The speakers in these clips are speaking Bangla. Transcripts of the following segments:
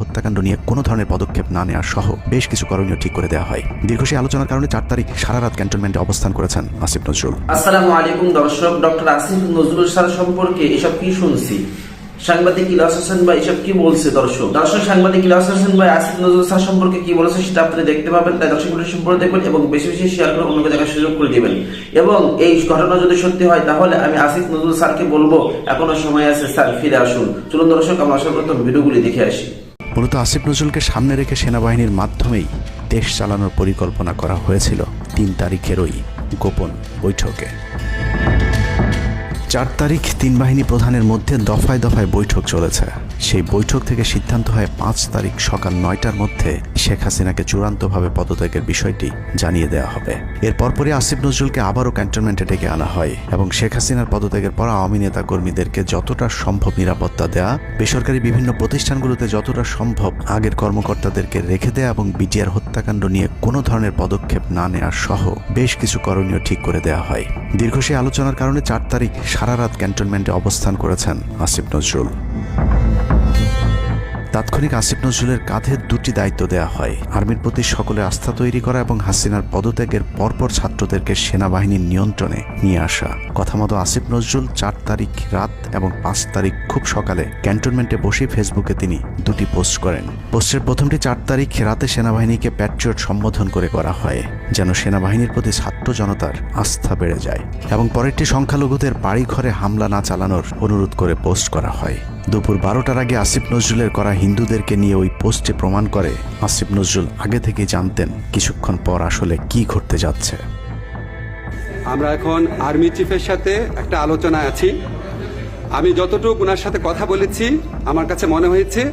হত্যাকাণ্ড নিয়ে কোনো ধরনের পদক্ষেপ না নেওয়া সহ বেশ কিছু করণীয় ঠিক করে দেওয়া হয়। দীর্ঘ সেই আলোচনার কারণে চার তারিখ সারা রাত ক্যান্টনমেন্টে অবস্থান করেছেন আসিফ নজরুল। আসসালামু আলাইকুম দর্শক, ডক্টর আসিফ নজরুল স্যার সম্পর্কে এসব কি শুনছি? সাংবাদিক ইলাস হোসেন ভাই এসব কি বলছে দর্শক? দর্শক, সাংবাদিক ইলাস হোসেন ভাই, আসিফ নজরুল স্যার সম্পর্কে কি বলেছে সেটা আপনি দেখতে পাবেন, তাই দর্শক ভিডিও সম্পর্কে দেখবেন এবং বেশি বেশি শেয়ার করে অন্যকে দেখার সুযোগ করে দিবেন। এবং এই ঘটনা যদি সত্যি হয়, তাহলে আমি আসিফ নজরুল স্যারকে বলব, এখনও সময় আছে, স্যার ফিরে আসুন। চলুন দর্শক, আমরা সর্বপ্রথম ভিডিওগুলি দেখে আসি। মূলত আসিফ নজরুলকে সামনে রেখে সেনাবাহিনীর মাধ্যমেই দেশ চালানোর পরিকল্পনা করা হয়েছিল তিন তারিখের ওই গোপন বৈঠকে। চার তারিখ তিন বাহিনী প্রধানের মধ্যে দফায় দফায় বৈঠক চলেছে। সেই বৈঠক থেকে সিদ্ধান্ত হয় পাঁচ তারিখ সকাল নয়টার মধ্যে শেখ হাসিনাকে চূড়ান্তভাবে পদত্যাগের বিষয়টি জানিয়ে দেওয়া হবে। এর পরপরই আসিফ নজরুলকে আবারও ক্যান্টনমেন্টে ডেকে আনা হয় এবং শেখ হাসিনার পদত্যাগের পর আওয়ামী নেতা কর্মীদেরকে যতটা সম্ভব নিরাপত্তা দেয়া, বেসরকারি বিভিন্ন প্রতিষ্ঠানগুলোতে যতটা সম্ভব আগের কর্মকর্তাদেরকে রেখে দেয়া এবং বিটিআর হত্যাকাণ্ড নিয়ে কোনো ধরনের পদক্ষেপ না নেওয়া সহ বেশ কিছু করণীয় ঠিক করে দেওয়া হয়। দীর্ঘ সেই আলোচনার কারণে চার তারিখ সারা রাত ক্যান্টনমেন্টে অবস্থান করেছেন আসিফ নজরুল। তাৎক্ষণিক আসিফ নজরুলের কাঁধে দুটি দায়িত্ব দেওয়া হয়। আর্মির প্রতি সকলের আস্থা তৈরি করা এবং হাসিনার পদত্যাগের পরপর ছাত্রদেরকে সেনাবাহিনীর নিয়ন্ত্রণে নিয়ে আসা। কথা মতো আসিফ নজরুল চার তারিখ রাত এবং পাঁচ তারিখ খুব সকালে ক্যান্টনমেন্টে বসে ফেসবুকে তিনি দুটি পোস্ট করেন। পোস্টের প্রথমটি চার তারিখ রাতে সেনাবাহিনীকে প্যাট্রিয়ট সম্বোধন করে করা হয়, যেন সেনাবাহিনীর প্রতি ছাত্র জনতার আস্থা বেড়ে যায়। এবং পরেরটি সংখ্যালঘুদের বাড়ি ঘরে হামলা না চালানোর অনুরোধ করে পোস্ট করা হয়। দুপুর বারোটার আগে আসিফ নজরুলের করা হিন্দুদেরকে নিয়ে ওই পোস্টে প্রমাণ করে আসিফ নজরুল আগে থেকে জানতেন কিছুক্ষণ পর আসলে কি ঘটতে যাচ্ছে। আমরা এখন আর্মি চিফের সাথে একটা আলোচনায় আছি। আমি যতটুকু ওনার সাথে কথা বলেছি, আমার কাছে মনে হয়েছে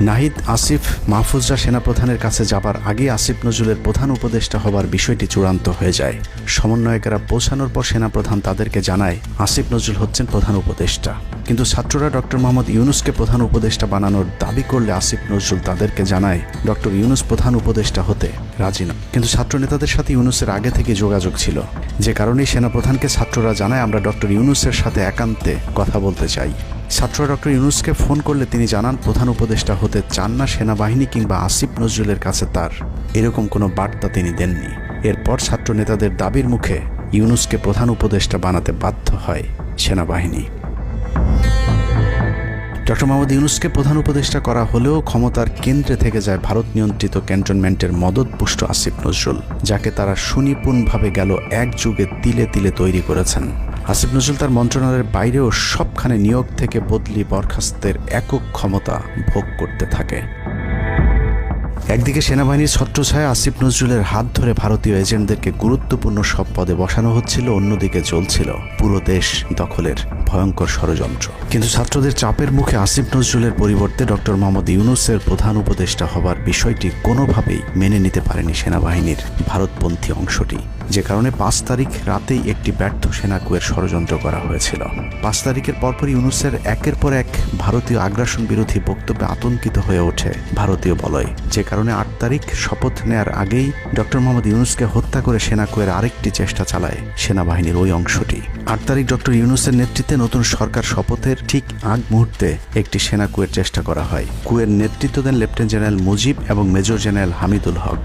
নাহিদ, আসিফ, মাহফুজরা সেনাপ্রধানের কাছে যাবার আগে আসিফ নজরুলের প্রধান উপদেষ্টা হবার বিষয়টি চূড়ান্ত হয়ে যায়। সমন্বয়কেরা পৌঁছানোর পর সেনাপ্রধান তাদেরকে জানায়, আসিফ নজরুল হচ্ছেন প্রধান উপদেষ্টা। কিন্তু ছাত্ররা ডক্টর মোহাম্মদ ইউনুসকে প্রধান উপদেষ্টা বানানোর দাবি করলে আসিফ নজরুল তাদেরকে জানায় ডক্টর ইউনুস প্রধান উপদেষ্টা হতে রাজি না। কিন্তু ছাত্র নেতাদের সাথে ইউনুসের আগে থেকে যোগাযোগ ছিল। যে কারণেই সেনাপ্রধানকে ছাত্ররা জানায়, আমরা ডক্টর ইউনুসের সাথে একান্তে কথা বলতে চাই। ছাত্ররা ডক্টর ইউনুসকে ফোন করলে তিনি জানান, প্রধান উপদেষ্টা হতে চান না সেনাবাহিনী কিংবা আসিফ নজরুলের কাছে তার। এরকম কোনো বার্তা তিনি দেননি। এরপর ছাত্র নেতাদের দাবির মুখে ইউনুসকে প্রধান উপদেষ্টা বানাতে বাধ্য হয় সেনাবাহিনী। ডক্টর মোহাম্মদ ইউনুসকে প্রধান উপদেষ্টা করা হলেও ক্ষমতার কেন্দ্রে থেকে যায় ভারত নিয়ন্ত্রিত ক্যান্টনমেন্টের মদতপুষ্ট আসিফ নজরুল, যাকে তারা সুনিপুণভাবে গেল এক যুগে তিলে তিলে তৈরি করেছেন। আসিফ নজরুল তার মন্ত্রণালয়ের বাইরেও সবখানে নিয়োগ থেকে বদলি বরখাস্তের একক ক্ষমতা ভোগ করতে থাকে। একদিকে সেনাবাহিনীর ছত্রছায়া আসিফ নজরুলের হাত ধরে ভারতীয় এজেন্টদেরকে গুরুত্বপূর্ণ সব পদে বসানো হচ্ছিল, অন্যদিকে চলছিল পুরো দেশ দখলের। ভয়ঙ্কর ষড়যন্ত্র। কিন্তু ছাত্রদের চাপের মুখে আসিফ নজরুলের পরিবর্তে ডক্টর মোহাম্মদ ইউনুসের প্রধান উপদেষ্টা হবার বিষয়টি কোনোভাবেই মেনে নিতে পারেনি সেনাবাহিনীর ভারতপন্থী অংশটি। যে কারণে পাঁচ তারিখ রাতেই একটি ব্যর্থ সেনাকুয়ের ষড়যন্ত্র করা হয়েছিল। পাঁচ তারিখের পরপরই ইউনুসের একের পর এক ভারতীয় আগ্রাসন বিরোধী বক্তব্যে আতঙ্কিত হয়ে ওঠে ভারতীয় বলয়। যে কারণে আট তারিখ শপথ নেয়ার আগেই ডক্টর মোহাম্মদ ইউনুসকে হত্যা করে সেনাকুয়ের আরেকটি চেষ্টা চালায় সেনাবাহিনীর ওই অংশটি। আট তারিখ ডক্টর ইউনুসের নেতৃত্বে নতুন সরকার শপথের ঠিক আগ মুহূর্তে একটি সেনা কুয়ের চেষ্টা করা হয়। কুয়ের নেতৃত্ব দেন লেফটেন্যান্ট জেনারেল মুজিব এবং মেজর জেনারেল হামিদুল হক।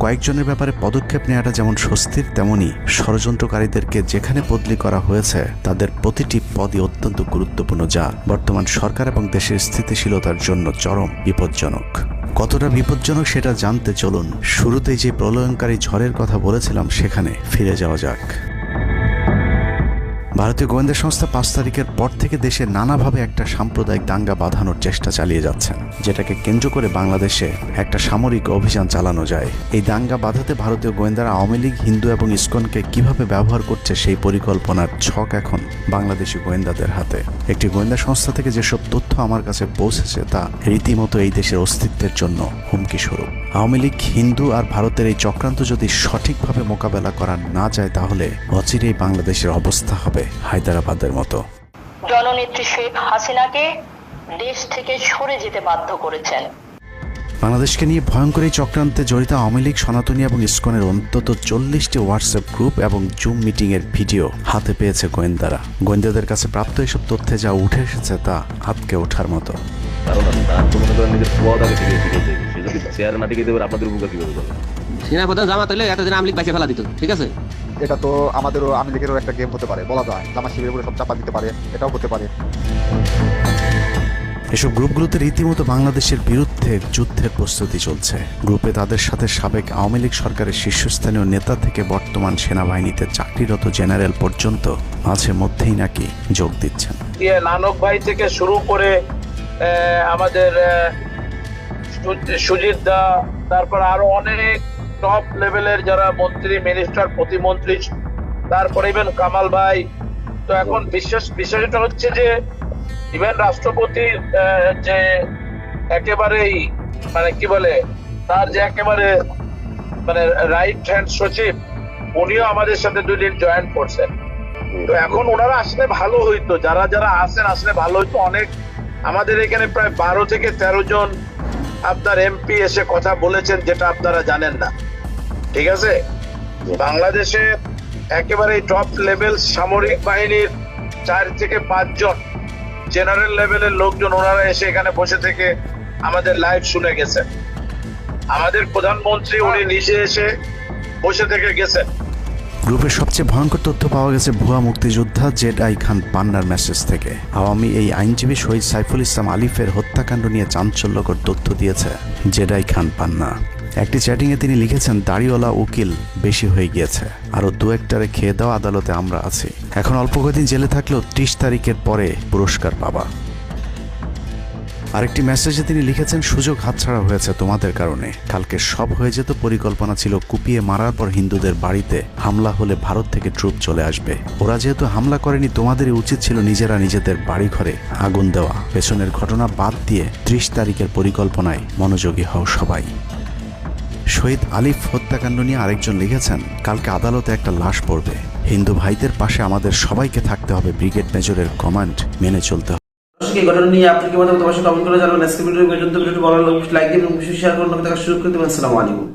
কয়েকজনের ব্যাপারে পদক্ষেপ নেওয়াটা যেমন স্বস্তির, তেমনি ষড়যন্ত্রকারীদেরকে যেখানে বদলি করা হয়েছে, তাদের প্রতিটি পদই অত্যন্ত গুরুত্বপূর্ণ যা বর্তমান সরকার এবং দেশের স্থিতিশীলতার জন্য চরম বিপজ্জনক। কতটা বিপজ্জনক সেটা জানতে চলুন। শুরুতেই যে প্রলয়নকারী ঝড়ের কথা বলেছিলাম, সেখানে ফিরে যাওয়া যাক। ভারতীয় গোয়েন্দা সংস্থা পাঁচ তারিখের পর থেকে দেশে নানাভাবে একটা সাম্প্রদায়িক দাঙ্গা বাঁধানোর চেষ্টা চালিয়ে যাচ্ছেন যেটাকে কেন্দ্র করে বাংলাদেশে একটা সামরিক অভিযান চালানো যায়। এই দাঙ্গা বাঁধাতে ভারতীয় গোয়েন্দারা আওয়ামী লীগ, হিন্দু এবং ইসকনকে কীভাবে ব্যবহার করছে সেই পরিকল্পনার ছক এখন বাংলাদেশি গোয়েন্দাদের হাতে। একটি গোয়েন্দা সংস্থা থেকে যেসব তথ্য আমার কাছে পৌঁছেছে, তা রীতিমতো এই দেশের অস্তিত্বের জন্য হুমকি স্বরূপ আওয়ামী লীগ, হিন্দু আর ভারতের এই চক্রান্ত যদি সঠিকভাবে মোকাবেলা করা না যায়, তাহলে অচিরেই বাংলাদেশের অবস্থা হবে হায়দ্রাবাদের মতো। জননেত্রী শেখ হাসিনাকে দেশ থেকে সরে যেতে বাধ্য করেছেন। বাংলাদেশকে নিয়ে ভয়ঙ্কর এই চক্রান্তে জড়িত আওয়ামী লীগ সনাতনী এবং ইসকনের অন্তত চল্লিশটি হোয়াটসঅ্যাপ গ্রুপ এবং জুম মিটিংয়ের ভিডিও হাতে পেয়েছে গোয়েন্দারা। গোয়েন্দাদের কাছে প্রাপ্ত এসব তথ্যে যা উঠে এসেছে তা হাতকে ওঠার মতো। আপনাদের উপকার কীভাবে জামাত হলে এতদিন আমলিক বাইসে ফেলা দিত ঠিক আছে? এটা তো আমাদেরও আমি লীগেরও একটা গেম হতে পারে বলা যায়। জামা শিবিরের উপরে সব চাপা দিতে পারে এটাও হতে পারে। এসব গ্রুপগুলোতে রীতিমতো বাংলাদেশের বিরুদ্ধে যুদ্ধের প্রস্তুতি চলছে। গ্রুপে তাদের সাথে সাবেক আওয়ামী লীগ সরকারের শীর্ষস্থানীয় নেতা থেকে বর্তমান সেনাবাহিনীতে চাকরিরত জেনারেল পর্যন্ত মাঝে মধ্যেই নাকি যোগ দিচ্ছেন। নানক ভাই থেকে শুরু করে আমাদের সুজিত দা তারপর আরও অনেক টপ লেভেলের যারা মন্ত্রী মিনিস্টার প্রতিমন্ত্রী তারপরে ইভেন কামাল ভাই। তো এখন বিশেষ বিষয়টা হচ্ছে যে ইভেন রাষ্ট্রপতির আহ, যে একেবারেই মানে কি বলে তার যে একেবারে মানে রাইট হ্যান্ড সচিব উনিও আমাদের সাথে দুই দিন জয়েন করছেন। তো এখন ওনারা আসলে ভালো হইতো যারা যারা আসেন আসলে ভালো হইতো। অনেক আমাদের এখানে প্রায় বারো থেকে তেরো জন আপনার এমপি এসে কথা বলেছেন যেটা আপনারা জানেন না। ঠিক আছে? বাংলাদেশে একেবারে টপ লেভেল সামরিক বাহিনীর চার থেকে পাঁচজন জেনারেল লেভেলের লোকজন ওনারা এসে এখানে বসে থেকে আমাদের লাইভ শুনে গেছেন। আমাদের প্রধানমন্ত্রী উনি নিজে এসে বসে থেকে গেছেন। গ্রুপের সবচেয়ে ভয়ঙ্কর তথ্য পাওয়া গেছে ভুয়া মুক্তিযোদ্ধা জেড আই খান পান্নার মেসেজ থেকে। আওয়ামী এই আইনজীবী শহীদ সাইফুল ইসলাম আলিফের হত্যাকাণ্ড নিয়ে চাঞ্চল্যকর তথ্য দিয়েছে জেড আই খান পান্না। একটি চ্যাটিংয়ে তিনি লিখেছেন, দাড়িওয়ালা উকিল বেশি হয়ে গিয়েছে। আরও দু একটারে খেয়ে দেওয়া আদালতে আমরা আছি। এখন অল্প কদিন জেলে থাকলেও ত্রিশ তারিখের পরে পুরস্কার পাবা। আরেকটি মেসেজে তিনি লিখেছেন, সুযোগ হাতছাড়া হয়েছে তোমাদের কারণে। কালকে সব হয়ে যেত পরিকল্পনা ছিল কুপিয়ে মারার পর হিন্দুদের বাড়িতে হামলা হলে ভারত থেকে ট্রুপ চলে আসবে। ওরা যেহেতু হামলা করেনি, তোমাদেরই উচিত ছিল নিজেরা নিজেদের বাড়ি ঘরে আগুন দেওয়া। পেছনের ঘটনা বাদ দিয়ে ত্রিশ তারিখের পরিকল্পনায় মনোযোগী হও সবাই। শহীদ আলিফ হত্যাকাণ্ড নিয়ে আরেকজন লিখেছেন, কালকে আদালতে একটা লাশ পড়বে। হিন্দু ভাইদের পাশে আমাদের সবাইকে থাকতে হবে। ব্রিগেড মেজরের কমান্ড মেনে চলতে হবে। আপনি কি জানাবেন। ভিডিও ভালো লাগলে লাইক দিন এবং শেয়ার করুন। সুযোগ করে আসসালামু আলাইকুম।